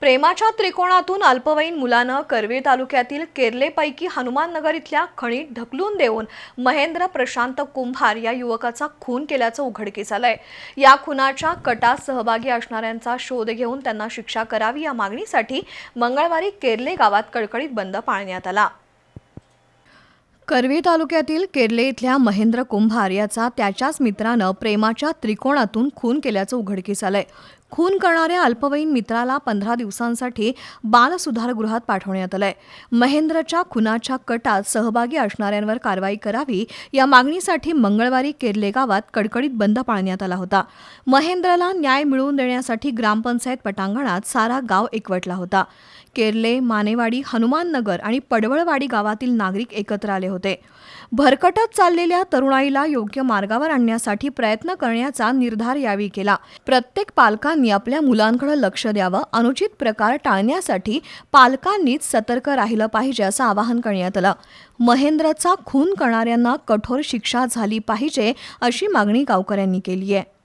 प्रेमाच्या त्रिकोणातून अल्पवयीन मुलानं करवीर तालुक्यातील केरलेपैकी हनुमाननगर इथल्या खणीत ढकलून देऊन महेंद्र प्रशांत कुंभार या युवकाचा खून केल्याचं उघडकीस आलंय. या खुनाच्या कटात सहभागी असणाऱ्यांचा शोध घेऊन त्यांना शिक्षा करावी या मागणीसाठी मंगळवारी केरले गावात कडकडीत बंद पाळण्यात आला. करवी तालुक्यातील केरले इथल्या महेंद्र कुंभार याचा त्याच्याच मित्रानं प्रेमाच्या त्रिकोणातून खून केल्याचं उघडकीस आलंय. खून करणाऱ्या अल्पवयीन मित्राला पंधरा दिवसांसाठी बालसुधारगृहात पाठवण्यात आलंय. महेंद्रच्या खुनाच्या कटात सहभागी असणाऱ्यांवर कारवाई करावी या मागणीसाठी मंगळवारी केरले गावात कडकडीत बंद पाळण्यात आला होता. महेंद्रला न्याय मिळवून देण्यासाठी ग्रामपंचायत पटांगणात सारा गाव एकवटला होता. केरले मानेवाडी हनुमाननगर आणि पडवळवाडी गावातील नागरिक एकत्र आले होते. भरकटत चाललेल्या तरुणाईला योग्य मार्गावर आणण्यासाठी प्रयत्न करण्याचा निर्धार यावेळी केला. प्रत्येक पालकांनी आपल्या मुलांकडे लक्ष द्यावं अनुचित प्रकार टाळण्यासाठी पालकांनीच सतर्क राहिलं पाहिजे असं आवाहन करण्यात आलं. महेंद्रचा खून करणाऱ्यांना कठोर शिक्षा झाली पाहिजे अशी मागणी गावकऱ्यांनी केली आहे.